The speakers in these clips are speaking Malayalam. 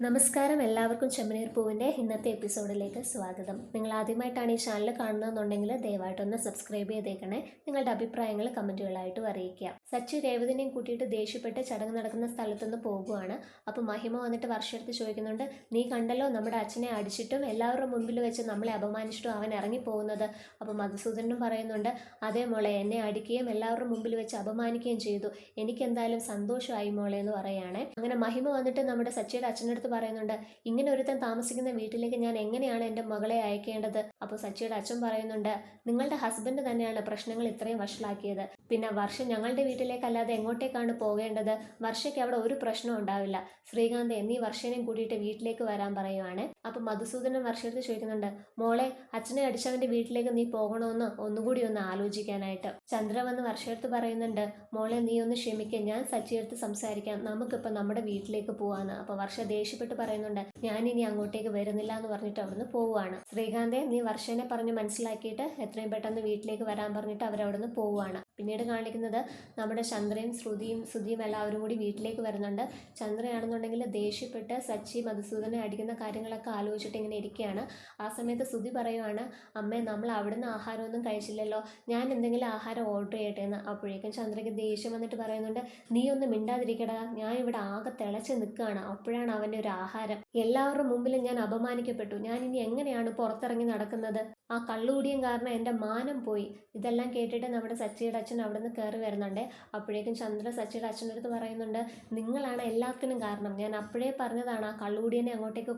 നമസ്കാരം. എല്ലാവർക്കും ചെമ്മനീർ പൂവിന്റെ ഇന്നത്തെ എപ്പിസോഡിലേക്ക് സ്വാഗതം. നിങ്ങൾ ആദ്യമായിട്ടാണ് ഈ ചാനൽ കാണുന്നതെന്നുണ്ടെങ്കിൽ ദയവായിട്ടൊന്ന് സബ്സ്ക്രൈബ് ചെയ്തേക്കണേ. നിങ്ങളുടെ അഭിപ്രായങ്ങൾ കമന്റുകളായിട്ട് അറിയിക്കുക. സച്ചി രേവതിനെയും കൂട്ടിയിട്ട് ദേഷ്യപ്പെട്ട് ചടങ്ങ് നടക്കുന്ന സ്ഥലത്തുനിന്ന് പോകുവാണ്. അപ്പോൾ മഹിമ വന്നിട്ട് വർഷമെടുത്ത് ചോദിക്കുന്നുണ്ട് നീ കണ്ടല്ലോ നമ്മുടെ അച്ഛനെ അടിച്ചിട്ടും എല്ലാവരുടെ മുമ്പിൽ വെച്ച് നമ്മളെ അപമാനിച്ചിട്ടും അവൻ ഇറങ്ങിപ്പോകുന്നത് അപ്പോൾ മധുസൂദനും പറയുന്നുണ്ട് അതേ മോളെ എന്നെ അടിക്കുകയും എല്ലാവരുടെ മുമ്പിൽ വെച്ച് അപമാനിക്കുകയും ചെയ്തു. എനിക്കെന്തായാലും സന്തോഷമായി മോളെ എന്ന് പറയുകയാണെ. അങ്ങനെ മഹിമ വന്നിട്ട് നമ്മുടെ സച്ചിയുടെ അച്ഛന്റെ പറയുന്നുണ്ട് ഇങ്ങനെ ഒരുത്തൻ താമസിക്കുന്ന വീട്ടിലേക്ക് ഞാൻ എങ്ങനെയാണ് എന്റെ മകളെ അയക്കേണ്ടത്? അപ്പോൾ സച്ചിയുടെ അച്ഛൻ പറയുന്നുണ്ട് നിങ്ങളുടെ ഹസ്ബൻഡ് തന്നെയാണ് പ്രശ്നങ്ങൾ ഇത്രയും വഷളാക്കിയത്. പിന്നെ വർഷ ഞങ്ങളുടെ വീട്ടിലേക്കല്ലാതെ എങ്ങോട്ടേക്കാണ് പോകേണ്ടത്? വർഷയ്ക്ക് അവിടെ ഒരു പ്രശ്നവും ഉണ്ടാവില്ല. ശ്രീകാന്ത് എന്നീ വർഷനെയും കൂടിയിട്ട് വീട്ടിലേക്ക് വരാൻ പറയുവാണ്. അപ്പോൾ മധുസൂദനൻ വർഷത്തിൽ ചോദിക്കുന്നുണ്ട് മോളെ അച്ഛനെ അടിച്ചവന്റെ വീട്ടിലേക്ക് നീ പോകണമെന്ന് ഒന്നുകൂടി ഒന്ന് ആലോചിക്കാനായിട്ട്. ചന്ദ്ര വന്ന് വർഷത്ത് പറയുന്നുണ്ട് മോളെ നീ ഒന്ന് ക്ഷമിക്കുക ഞാൻ സച്ചിയെടുത്ത് സംസാരിക്കാം. നമുക്കിപ്പോൾ നമ്മുടെ വീട്ടിലേക്ക് പോവാന്ന്. അപ്പോൾ വർഷ ദേഷ്യപ്പെട്ട് പറയുന്നുണ്ട് ഞാൻ ഇനി അങ്ങോട്ടേക്ക് വരുന്നില്ല എന്ന് പറഞ്ഞിട്ട് അവിടുന്ന് പോവുകയാണ്. ശ്രീകാന്തെ നീ വർഷനെ പറഞ്ഞ് മനസ്സിലാക്കിയിട്ട് എത്രയും പെട്ടെന്ന് വീട്ടിലേക്ക് വരാൻ പറഞ്ഞിട്ട് അവരവിടുന്ന് പോവുകയാണ്. പിന്നീട് കാണിക്കുന്നത് നമ്മുടെ ചന്ദ്രയും ശ്രുതിയും ശ്രുതിയും എല്ലാവരും കൂടി വീട്ടിലേക്ക് വരുന്നുണ്ട്. ചന്ദ്രയാണെന്നുണ്ടെങ്കിൽ ദേഷ്യപ്പെട്ട് സച്ചി മധുസൂദനെ അടിക്കുന്ന കാര്യങ്ങളൊക്കെ ആലോചിച്ചിട്ട് ഇങ്ങനെ ഇരിക്കുകയാണ്. ആ സമയത്ത് ശ്രുതി പറയുവാണ് അമ്മേ നമ്മൾ അവിടുന്ന് ആഹാരമൊന്നും കഴിച്ചില്ലല്ലോ. ഞാൻ എന്തെങ്കിലും ആഹാരം ഓർഡർ ചെയ്യട്ടെ എന്ന്. അപ്പോഴേക്കും ചന്ദ്രയ്ക്ക് ദേഷ്യം വന്നിട്ട് പറയുന്നുണ്ട് നീ ഒന്ന് മിണ്ടാതിരിക്കടാ. ഞാൻ ഇവിടെ ആകെ തിളച്ച് നിൽക്കുകയാണ്. അപ്പോഴാണ് അവന്റെ ഒരു ആഹാരം. എല്ലാവരുടെ മുമ്പിലും ഞാൻ അപമാനിക്കപ്പെട്ടു. ഞാൻ ഇനി എങ്ങനെയാണ് പുറത്തിറങ്ങി നടക്കുന്നത്? ആ കള്ളുകൂടിയും കാരണം എന്റെ മാനം പോയി. ഇതെല്ലാം കേട്ടിട്ട് നമ്മുടെ സച്ചിയുടെ അച്ഛൻ അവിടെ നിന്ന് കയറി വരുന്നുണ്ട്. അപ്പോഴേക്കും ചന്ദ്ര സച്ചിയുടെ അച്ഛന്റെ അടുത്ത് പറയുന്നുണ്ട് നിങ്ങളാണ് എല്ലാത്തിനും കാരണം. ഞാൻ അപ്പോഴേ പറഞ്ഞതാണ് ആ കള്ളുകൂടിയനെ അങ്ങോട്ടേക്ക്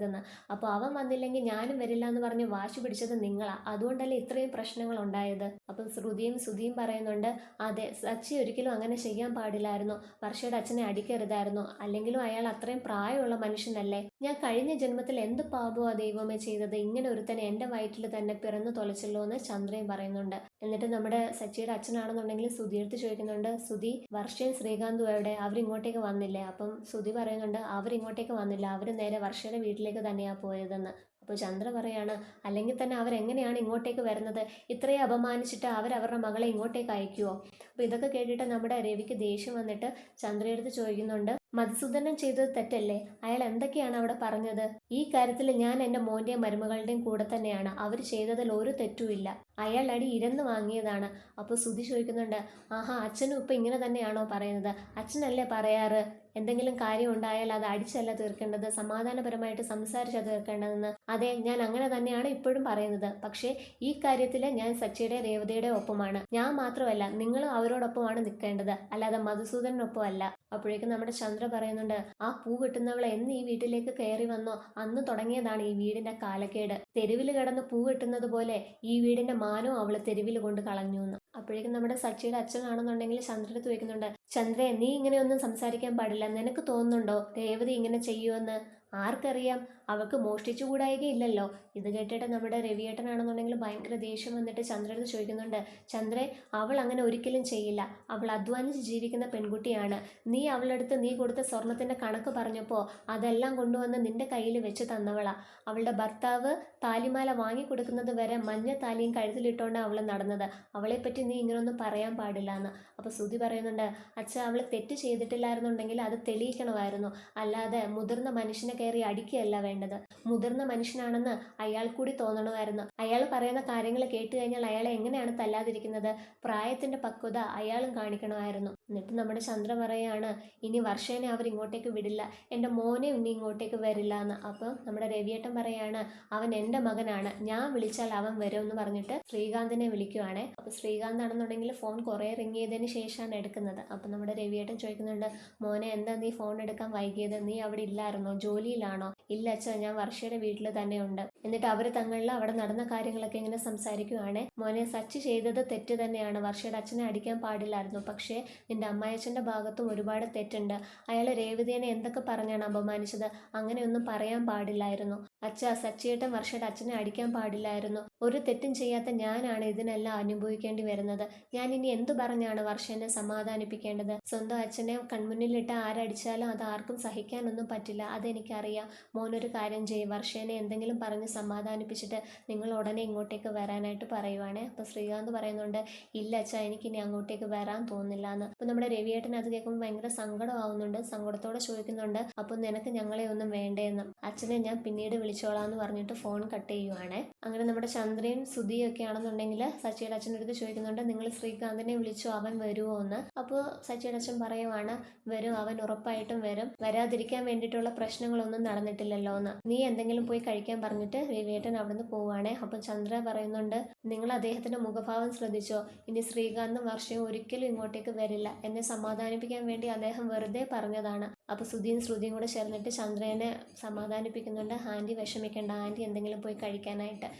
കൊണ്ടുവരരുതെന്ന് അപ്പോൾ അവൻ വന്നില്ലെങ്കിൽ ഞാനും വരില്ല എന്ന് പറഞ്ഞ് വാശി പിടിച്ചത് നിങ്ങളാണ് അതുകൊണ്ടല്ലേ ഇത്രയും പ്രശ്നങ്ങൾ ഉണ്ടായത്? അപ്പം ശ്രുതിയും സുധിയും പറയുന്നുണ്ട് അതെ സച്ചി ഒരിക്കലും അങ്ങനെ ചെയ്യാൻ പാടില്ലായിരുന്നു. വർഷയുടെ അച്ഛനെ അടിക്കരുതായിരുന്നു. അല്ലെങ്കിലും അയാൾ അത്രയും പ്രായമുള്ള മനുഷ്യനല്ലേ? ഞാൻ കഴിഞ്ഞ ജന്മത്തിൽ എന്ത് പാപമോ ദൈവമേ ചെയ്തത്? ഇങ്ങനെ ഒരുത്തനെ എന്റെ വയറ്റിൽ തന്നെ പിറന്നു തൊലച്ചല്ലോ എന്ന് ചന്ദ്രയും പറയുന്നുണ്ട്. എന്നിട്ട് നമ്മുടെ സച്ചിയുടെ അച്ഛനാണെന്നുണ്ടെങ്കിൽ സുധി എടുത്ത് ചോദിക്കുന്നുണ്ട് സുധി വർഷയും ശ്രീകാന്തും എവിടെ? അവരിങ്ങോട്ടേക്ക് വന്നില്ലേ? അപ്പം സുധി പറയുന്നുണ്ട് അവരിങ്ങോട്ടേക്ക് വന്നില്ല. അവർ നേരെ വർഷയുടെ വീട്ടിലേക്ക് തന്നെയാണ് പോയതെന്ന്. അപ്പോൾ ചന്ദ്ര പറയാണ് അല്ലെങ്കിൽ തന്നെ അവരെങ്ങനെയാണ് ഇങ്ങോട്ടേക്ക് വരുന്നത്? ഇത്രയും അപമാനിച്ചിട്ട് അവരവരുടെ മകളെ ഇങ്ങോട്ടേക്ക് അയക്കുമോ അപ്പോൾ ഇതൊക്കെ കേട്ടിട്ട് നമ്മുടെ രവിക്ക് ദേഷ്യം വന്നിട്ട് ചന്ദ്രയെടുത്ത് ചോദിക്കുന്നുണ്ട് മധുസൂദനൻ ചെയ്തത് തെറ്റല്ലേ? അയാൾ എന്തൊക്കെയാണ് അവിടെ പറഞ്ഞത്? ഈ കാര്യത്തിൽ ഞാൻ എന്റെ മോന്റെയും മരുമകളുടെയും കൂടെ തന്നെയാണ്. അവർ ചെയ്തതിൽ ഒരു തെറ്റുമില്ല. അയാൾ അടി ഇരന്ന് വാങ്ങിയതാണ്. അപ്പോൾ സുധി ചോദിക്കുന്നുണ്ട് ആഹാ അച്ഛനും ഇപ്പം ഇങ്ങനെ തന്നെയാണോ പറയുന്നത്? അച്ഛനല്ലേ പറയാറ്? എന്തെങ്കിലും കാര്യം ഉണ്ടായാൽ അത് അടിച്ചല്ല തീർക്കേണ്ടത്? സമാധാനപരമായിട്ട് സംസാരിച്ചാൽ തീർക്കേണ്ടതെന്ന്? അതെ ഞാൻ അങ്ങനെ തന്നെയാണ് ഇപ്പോഴും പറയുന്നത്. പക്ഷേ ഈ കാര്യത്തിൽ ഞാൻ സച്ചിയുടെ രേവതിയുടെ ഒപ്പമാണ്. ഞാൻ മാത്രമല്ല നിങ്ങളും അവരോടൊപ്പമാണ് നിൽക്കേണ്ടത്. അല്ലാതെ മധുസൂദനൊപ്പം അല്ല അപ്പോഴേക്കും നമ്മുടെ ചന്ദ്ര പറയുന്നുണ്ട് ആ പൂ കിട്ടുന്നവൾ എന്ന് ഈ വീട്ടിലേക്ക് കയറി വന്നോ? അന്ന് തുടങ്ങിയതാണ് ഈ വീടിന്റെ കാലക്കേട്. തെരുവിൽ കിടന്ന് പൂ കിട്ടുന്നത് പോലെ ഈ വീടിന്റെ മാനവും അവൾ തെരുവിൽ കൊണ്ട് കളഞ്ഞു എന്ന് അപ്പോഴേക്കും നമ്മുടെ സച്ചിയുടെ അച്ഛനാണെന്നുണ്ടെങ്കിൽ ചന്ദ്രടുത്ത് ചോദിക്കുന്നുണ്ട് ചന്ദ്രേ നീ ഇങ്ങനെയൊന്നും സംസാരിക്കാൻ പാടില്ല. നിനക്ക് തോന്നുന്നുണ്ടോ? രേവതി ഇങ്ങനെ ചെയ്യുമെന്ന് ആർക്കറിയാം? അവൾക്ക് മോഷ്ടിച്ചുകൂടായികയില്ലല്ലോ ഇത് കേട്ടിട്ട് നമ്മുടെ രവിയേട്ടനാണെന്നുണ്ടെങ്കിൽ ഭയങ്കര ദേഷ്യം വന്നിട്ട് ചന്ദ്രടുത്ത് ചോദിക്കുന്നുണ്ട് ചന്ദ്രേ അവൾ അങ്ങനെ ഒരിക്കലും ചെയ്യില്ല. അവൾ അധ്വാനിച്ച് ജീവിക്കുന്ന പെൺകുട്ടിയാണ്. നീ അവളടുത്ത് നീ കൊടുത്ത സ്വർണത്തിന്റെ കണക്ക് പറഞ്ഞപ്പോൾ അതെല്ലാം കൊണ്ടുവന്ന് നിന്റെ കയ്യിൽ വെച്ച് തന്നവളാ. അവളുടെ ഭർത്താവ് താലിമാല വാങ്ങിക്കൊടുക്കുന്നത് വരെ മഞ്ഞ താലിയും കഴുത്തിലിട്ടോണ്ടാണ് അവൾ നടന്നത്. അവളെപ്പറ്റി നീ ഇങ്ങനൊന്നും പറയാൻ പാടില്ല എന്ന് അപ്പോൾ ശ്രുതി പറയുന്നുണ്ട് അച്ഛ അവൾ തെറ്റ് ചെയ്തിട്ടില്ലായിരുന്നുണ്ടെങ്കിൽ അത് തെളിയിക്കണമായിരുന്നു. അല്ലാതെ മുതിർന്ന മനുഷ്യനെ കയറി അടിക്കുകയല്ല വേണ്ടത്. മുതിർന്ന മനുഷ്യനാണെന്ന് അയാൾ കൂടി തോന്നണമായിരുന്നു. അയാൾ പറയുന്ന കാര്യങ്ങൾ കേട്ട് കഴിഞ്ഞാൽ അയാളെ എങ്ങനെയാണ് തല്ലാതിരിക്കുന്നത്? പ്രായത്തിന്റെ പക്വത അയാളും കാണിക്കണമായിരുന്നു. എന്നിട്ട് നമ്മുടെ ചന്ദ്ര പറയാണ് ഇനി വർഷേനെ അവർ ഇങ്ങോട്ടേക്ക് വിടില്ല. എന്റെ മോനെ ഇനി ഇങ്ങോട്ടേക്ക് വരില്ല എന്ന്. അപ്പം നമ്മുടെ രവിയേട്ടൻ പറയാണ് അവൻ എന്റെ മകനാണ്. ഞാൻ വിളിച്ചാൽ അവൻ വരും എന്ന് പറഞ്ഞിട്ട് ശ്രീകാന്തിനെ വിളിക്കുവാണേ. അപ്പോൾ ശ്രീകാന്ത് ആണെന്നുണ്ടെങ്കിൽ ഫോൺ കുറേ റിങ് ചെയ്തതിന് ശേഷമാണ് എടുക്കുന്നത്. അപ്പം നമ്മുടെ രവിയേട്ടൻ ചോദിക്കുന്നുണ്ട് മോനെ എന്താ നീ ഫോൺ എടുക്കാൻ വൈകിയത്? നീ അവിടെ ഇല്ലായിരുന്നോ? ജോലിയിലാണോ? ഇല്ല അച്ഛാ ഞാൻ വർഷയുടെ വീട്ടിൽ തന്നെ ഉണ്ട്. എന്നിട്ട് അവർ തങ്ങളിൽ അവിടെ നടന്ന കാര്യങ്ങളൊക്കെ ഇങ്ങനെ സംസാരിക്കുവാണേ. മോനെ സച്ച് ചെയ്തത് തെറ്റ് തന്നെയാണ്. വർഷയുടെ അച്ഛനെ അടിക്കാൻ പാടില്ലായിരുന്നു. പക്ഷേ നിന്റെ അമ്മായച്ഛന്റെ ഭാഗത്തും ഒരുപാട് തെറ്റുണ്ട്. അയാൾ രേവതിയെ എന്തൊക്കെ പറഞ്ഞാണ് അപമാനിച്ചത്? അങ്ങനെയൊന്നും പറയാൻ പാടില്ലായിരുന്നു. അച്ഛ സച്ചിയേട്ടൻ വർഷയുടെ അച്ഛനെ അടിക്കാൻ പാടില്ലായിരുന്നു. ഒരു തെറ്റും ചെയ്യാത്ത ഞാനാണ് ഇതിനെല്ലാം അനുഭവിക്കേണ്ടി വരുന്നത്. ഞാൻ ഇനി എന്തു പറഞ്ഞാണ് വർഷനെ സമാധാനിപ്പിക്കേണ്ടത്? സ്വന്തം അച്ഛനെ കൺമുന്നിലിട്ട് ആരടിച്ചാലും അത് ആർക്കും സഹിക്കാനൊന്നും പറ്റില്ല. അതെനിക്കറിയാം. മോനൊരു കാര്യം ചെയ്യും. വർഷേനെ എന്തെങ്കിലും പറഞ്ഞ് സമാധാനിപ്പിച്ചിട്ട് നിങ്ങൾ ഉടനെ ഇങ്ങോട്ടേക്ക് വരാനായിട്ട് പറയുവാണേ. അപ്പോൾ ശ്രീകാന്ത് പറയുന്നുണ്ട് ഇല്ല അച്ഛാ എനിക്കിനി അങ്ങോട്ടേക്ക് വരാൻ തോന്നില്ല എന്ന് അപ്പോൾ നമ്മുടെ രവിയേട്ടൻ അത് കേൾക്കുമ്പോൾ ഭയങ്കര സങ്കടമാവുന്നുണ്ട് സങ്കടത്തോടെ ചോദിക്കുന്നുണ്ട് അപ്പോൾ നിനക്ക് ഞങ്ങളെ ഒന്നും വേണ്ടേന്ന്? അച്ഛനെ ഞാൻ പിന്നീട് വിളിച്ചോളാം എന്ന് പറഞ്ഞിട്ട് ഫോൺ കട്ട് ചെയ്യുവാണേ. അങ്ങനെ നമ്മുടെ ചന്ദ്രയും സുധിയും ഒക്കെ ആണെന്നുണ്ടെങ്കിൽ സച്ചിയുടെ അച്ഛന്റെ അടുത്ത് ചോദിക്കുന്നുണ്ട് നിങ്ങൾ ശ്രീകാന്തിനെ വിളിച്ചോ? അവൻ വരുമോ? എന്ന്. അപ്പോൾ സച്ചിയുടെ അച്ഛൻ പറയുവാണ് വരും അവൻ ഉറപ്പായിട്ടും വരും. വരാതിരിക്കാൻ വേണ്ടിയിട്ടുള്ള പ്രശ്നങ്ങളൊന്നും നടന്നിട്ടില്ലല്ലോ എന്ന്. നീ എന്തെങ്കിലും പോയി കഴിക്കാൻ പറഞ്ഞിട്ട് രവിയേട്ടൻ അവിടുന്ന് പോവാണേ അപ്പം ചന്ദ്ര പറയുന്നുണ്ട് നിങ്ങൾ അദ്ദേഹത്തിന്റെ മുഖഭാവം ശ്രദ്ധിച്ചോ? ഇനി ശ്രീകാന്തും വർഷയും ഒരിക്കലും ഇങ്ങോട്ടേക്ക് വരില്ല. എന്നെ സമാധാനിപ്പിക്കാൻ വേണ്ടി അദ്ദേഹം വെറുതെ പറഞ്ഞതാണ്. അപ്പോൾ സുധിയും ശ്രുതിയും കൂടെ ചേർന്നിട്ട് ചന്ദ്രനെ സമാധാനിപ്പിക്കുന്നുണ്ട് ആന്റി വിഷമിക്കേണ്ട. ആന്റി എന്തെങ്കിലും പോയി കഴിക്കാനായിട്ട്.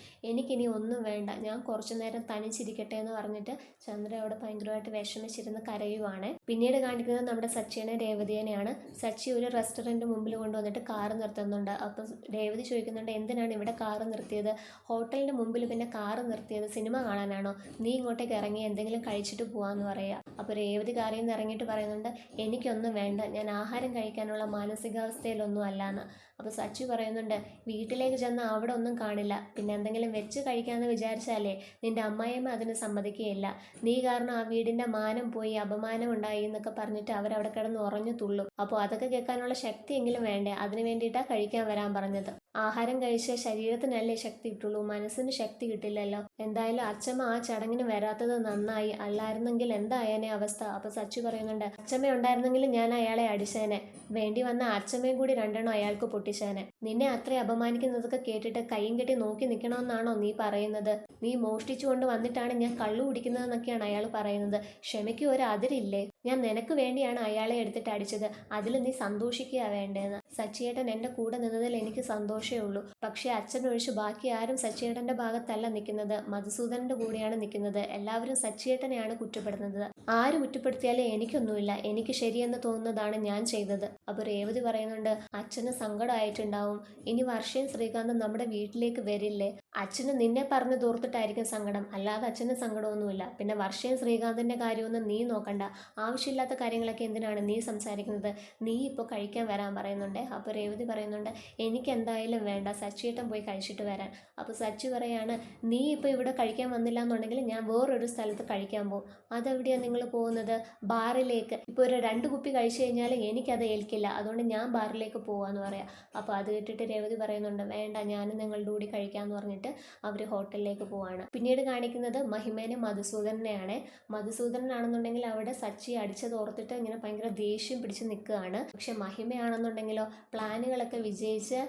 എനിക്കിനി ഒന്നും വേണ്ട. ഞാൻ കുറച്ചു നേരം തനിച്ചിരിക്കട്ടെ എന്ന് പറഞ്ഞിട്ട് ചന്ദ്ര അവിടെ ഭയങ്കരമായിട്ട് വിഷമിച്ചിരുന്ന് കരയുവാണ്. പിന്നീട് കാണിക്കുന്നത് നമ്മുടെ സച്ചിനെ രേവതിയെയാണ് സച്ചി ഒരു റെസ്റ്റോറന്റ് മുമ്പിൽ കൊണ്ടുവന്നിട്ട് കാറ് നിർത്തുന്നുണ്ട്. അപ്പം രേവതി ചോദിക്കുന്നുണ്ട് എന്തിനാണ് ഇവിടെ കാർ നിർത്തിയത്? ഹോട്ടലിന്റെ മുമ്പിൽ പിന്നെ കാർ നിർത്തിയത് സിനിമ കാണാനാണോ? നീ ഇങ്ങോട്ടേക്ക് ഇറങ്ങി എന്തെങ്കിലും കഴിച്ചിട്ട് പോവാന്ന് പറയുക അപ്പോൾ രേവതി കാറിൽ നിന്ന് ഇറങ്ങിയിട്ട് പറയുന്നുണ്ട് എനിക്കൊന്നും വേണ്ട. ഞാൻ ആഹാരം കഴിക്കാനുള്ള മാനസികാവസ്ഥയിലൊന്നും അല്ലാന്ന് അപ്പോൾ സച്ചി പറയുന്നുണ്ട് വീട്ടിലേക്ക് ചെന്ന് അവിടെ ഒന്നും കാണില്ല. പിന്നെ എന്തെങ്കിലും വെച്ച് കഴിക്കാമെന്ന് വിചാരിച്ചാലേ നിന്റെ അമ്മായിയമ്മ അതിന് സമ്മതിക്കുകയില്ല. നീ കാരണം ആ വീടിന്റെ മാനം പോയി അപമാനം ഉണ്ടായി എന്നൊക്കെ പറഞ്ഞിട്ട് അവരവിടെ കിടന്ന് ഉറഞ്ഞു തുള്ളും. അപ്പോൾ അതൊക്കെ കേൾക്കാനുള്ള ശക്തിയെങ്കിലും വേണ്ടേ? അതിന് വേണ്ടിയിട്ടാണ് കഴിക്കാൻ വരാൻ പറഞ്ഞത്. ആഹാരം കഴിച്ച ശരീരത്തിനല്ലേ ശക്തി കിട്ടുള്ളൂ മനസ്സിന് ശക്തി കിട്ടില്ലല്ലോ. എന്തായാലും അച്ഛമ്മ ആ ചടങ്ങിന് വരാത്തത് നന്നായി. അല്ലായിരുന്നെങ്കിൽ എന്തായേനെ അവസ്ഥ? അപ്പൊ സച്ചു പറയുന്നുണ്ട് അച്ഛമ്മ ഉണ്ടായിരുന്നെങ്കിൽ ഞാൻ അയാളെ അടിച്ചേനെ. വേണ്ടി വന്ന അച്ഛമ്മയും കൂടി രണ്ടെണ്ണം അയാൾക്ക് പൊട്ടിച്ചേനെ. നിന്നെ അത്ര അപമാനിക്കുന്നതൊക്കെ കേട്ടിട്ട് കൈയും കെട്ടി നോക്കി നിൽക്കണമെന്നാണോ നീ പറയുന്നത്? നീ മോഷ്ടിച്ചുകൊണ്ട് വന്നിട്ടാണ് ഞാൻ കള്ളു കുടിക്കുന്നതെന്നൊക്കെയാണ് അയാൾ പറയുന്നത്. ക്ഷമയ്ക്ക് ഒരു അതിരില്ലേ? ഞാൻ നിനക്ക് വേണ്ടിയാണ് അയാളെ എടുത്തിട്ട് അടിച്ചത്. അതിൽ നീ സന്തോഷിക്കുക വേണ്ടതെന്ന് സച്ചിയേട്ടൻ എന്റെ കൂടെ നിന്നതിൽ എനിക്ക് സന്തോഷമേ ഉള്ളൂ. പക്ഷേ അച്ഛനൊഴിച്ച് ബാക്കി ആരും സച്ചിയേട്ടന്റെ ഭാഗത്തല്ല നിൽക്കുന്നത്. മധുസൂദനന്റെ കൂടെയാണ് നിൽക്കുന്നത്. എല്ലാവരും സച്ചിയേട്ടനെയാണ് കുറ്റപ്പെടുന്നത് ആര് കുറ്റപ്പെടുത്തിയാലേ എനിക്കൊന്നുമില്ല. എനിക്ക് ശരിയെന്ന് തോന്നുന്നതാണ് ഞാൻ ചെയ്തത്. അപ്പോൾ രേവതി പറയുന്നുണ്ട് അച്ഛന് സങ്കടമായിട്ടുണ്ടാവും ഇനി വർഷയും ശ്രീകാന്തും നമ്മുടെ വീട്ടിലേക്ക് വരില്ലേ? അച്ഛന് നിന്നെ പറഞ്ഞു തോർത്തിട്ടായിരിക്കും സങ്കടം. അല്ലാതെ അച്ഛന് സങ്കടമൊന്നുമില്ല. പിന്നെ വർഷയും ശ്രീകാന്തിന്റെ കാര്യമൊന്നും നീ നോക്കണ്ട. ആവശ്യമില്ലാത്ത കാര്യങ്ങളൊക്കെ എന്തിനാണ് നീ സംസാരിക്കുന്നത്? നീ ഇപ്പോൾ കഴിക്കാൻ വരാൻ പറയുന്നുണ്ട്. അപ്പോൾ രേവതി പറയുന്നുണ്ട് എനിക്ക് എന്തായാലും വേണ്ട. സച്ചിയേട്ടൻ പോയി കഴിച്ചിട്ട് വരാൻ. അപ്പോൾ സച്ചി പറയാണ് നീ ഇപ്പോൾ ഇവിടെ കഴിക്കാൻ വന്നില്ല എന്നുണ്ടെങ്കിൽ ഞാൻ വേറൊരു സ്ഥലത്ത് കഴിക്കാൻ പോകും. അതെവിടെയാണ് നിങ്ങൾ പോകുന്നത്? ബാറിലേക്ക്. ഇപ്പോൾ ഒരു രണ്ട് കുപ്പി കഴിച്ചു കഴിഞ്ഞാൽ എനിക്കത് ഏൽക്കില്ല. അതുകൊണ്ട് ഞാൻ ബാറിലേക്ക് പോകാമെന്ന് പറയാം. അപ്പോൾ അത് കേട്ടിട്ട് രേവതി പറയുന്നുണ്ട് വേണ്ട ഞാനും നിങ്ങളുടെ കൂടി കഴിക്കാമെന്ന് പറഞ്ഞിട്ട് അവർ ഹോട്ടലിലേക്ക് പോവാണ്. പിന്നീട് കാണിക്കുന്നത് മഹിമേനെ മധുസൂദനെയാണ് മധുസൂദനാണെന്നുണ്ടെങ്കിൽ അവിടെ സച്ചി അടിച്ചത് ഓർത്തിട്ട് ഇങ്ങനെ ഭയങ്കര ദേഷ്യം പിടിച്ച് നിൽക്കുകയാണ്. പക്ഷെ മഹിമയാണെന്നുണ്ടെങ്കിലോ പ്ലാനുകളൊക്കെ വിജയിച്ച്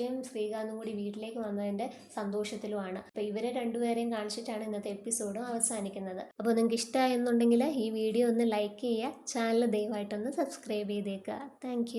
വർഷയും ശ്രീകാന്തും കൂടി വീട്ടിലേക്ക് വന്നതിന്റെ സന്തോഷത്തിലുമാണ്. അപ്പോൾ ഇവരെ രണ്ടുപേരെയും കാണിച്ചിട്ടാണ് ഇന്നത്തെ എപ്പിസോഡും അവസാനിക്കുന്നത്. അപ്പോൾ നിങ്ങൾക്ക് ഇഷ്ടമായെന്നുണ്ടെങ്കിൽ ഈ വീഡിയോ ഒന്ന് ലൈക്ക് ചെയ്യുക ചാനൽ ദയവായിട്ടൊന്ന് സബ്സ്ക്രൈബ് ചെയ്തേക്കുക. താങ്ക്